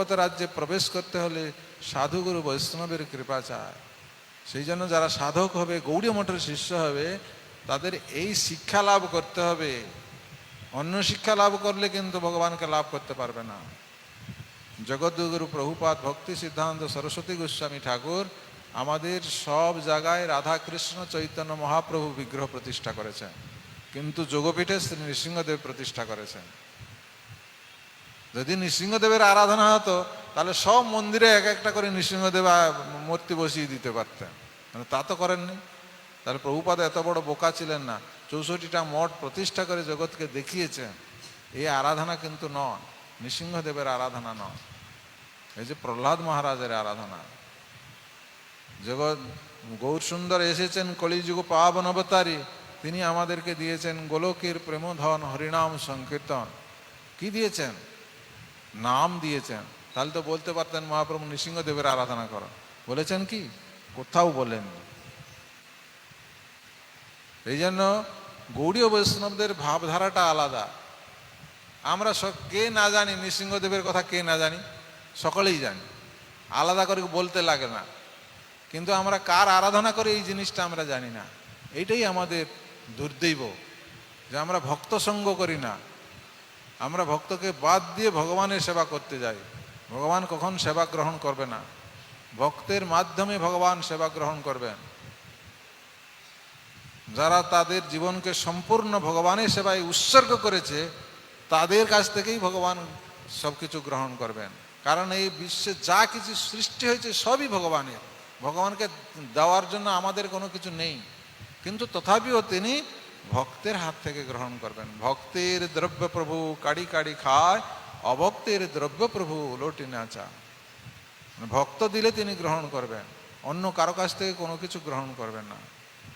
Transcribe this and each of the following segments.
ভগবত রাজ্যে প্রবেশ করতে হলে সাধুগুরু বৈষ্ণবের কৃপা চায় সেই জন্য যারা সাধক হবে গৌড়ীয় মঠের শিষ্য হবে, তাদের এই শিক্ষা লাভ করতে হবে। অন্য শিক্ষা লাভ করলে কিন্তু ভগবানকে লাভ করতে পারবে না। জগদ্গুরু প্রভুপাত ভক্তি সিদ্ধান্ত, সরস্বতী গোস্বামী ঠাকুর আমাদের সব জায়গায় রাধা কৃষ্ণ চৈতন্য মহাপ্রভু বিগ্রহ প্রতিষ্ঠা করেছেন। কিন্তু যোগপীঠে শ্রী নৃসিংহদেব প্রতিষ্ঠা করেছেন। যদি নৃসিংহদেবের আরাধনা হতো, তাহলে সব মন্দিরে এক একটা করে নৃসিংহদেব মূর্তি বসিয়ে দিতে পারতেন। তা তো করেননি। তাহলে প্রভুপাদ এত বড় বোকা ছিলেন না। চৌষট্টিটা মঠ প্রতিষ্ঠা করে জগৎকে দেখিয়েছেন। এই আরাধনা কিন্তু নয়, নৃসিংহদেবের আরাধনা নয়। এই যে প্রহ্লাদ মহারাজের আরাধনা। জগৎ, গৌর সুন্দর এসেছেন কলিযুগ পাবন অবতারী। তিনি আমাদেরকে দিয়েছেন গোলকের প্রেমধন হরিনাম সংকীর্তন। কি দিয়েছেন? নাম দিয়েছেন। তাহলে তো বলতে পারতেন মহাপ্রভু নৃসিংহদেবের আরাধনা করো বলেছেন কি? কোথাও বলেননি। এই জন্য গৌড়ীয় বৈষ্ণবদের ভাবধারাটা আলাদা। আমরা কে না জানি, নৃসিংহদেবের কথা কে না জানি, সকলেই জানি। আলাদা করে বলতে লাগে না। কিন্তু আমরা কার আরাধনা করে এই জিনিসটা আমরা জানি না। এইটাই আমাদের দুর্দৈব। যে আমরা ভক্ত সঙ্গ করি না। আমরা ভক্তকে বাদ দিয়ে ভগবানের সেবা করতে যাই। ভগবান কখন সেবা গ্রহণ করবে না? ভক্তের মাধ্যমে ভগবান সেবা গ্রহণ করবেন। যারা তাদের জীবনকে সম্পূর্ণ ভগবানের সেবায় উৎসর্গ করেছে, তাদের কাছ থেকেই ভগবান সব কিছু গ্রহণ করবেন। কারণ এই বিশ্বে যা কিছু সৃষ্টি হয়েছে সবই ভগবানের। ভগবানকে দেওয়ার জন্য আমাদের কোনো কিছু নেই। কিন্তু তথাপিও তিনি ভক্তের হাত থেকে গ্রহণ করবেন। ভক্তের দ্রব্য প্রভু, কাড়ি কাড়ি খায়, অভক্তের দ্রব্য প্রভু লোটি না চা ভক্ত দিলে তিনি গ্রহণ করবেন, অন্য কারও কাছ থেকে কোনো কিছু গ্রহণ করবেন না।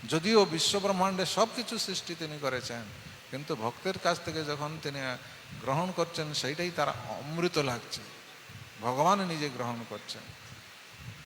যদিও বিশ্ব ব্রহ্মাণ্ডে সব কিছু সৃষ্টি তিনি করেছেন, কিন্তু ভক্তের কাছ থেকে যখন তিনি গ্রহণ করছেন, সেইটাই তার অমৃত লাগছে। ভগবান নিজে গ্রহণ করছেন।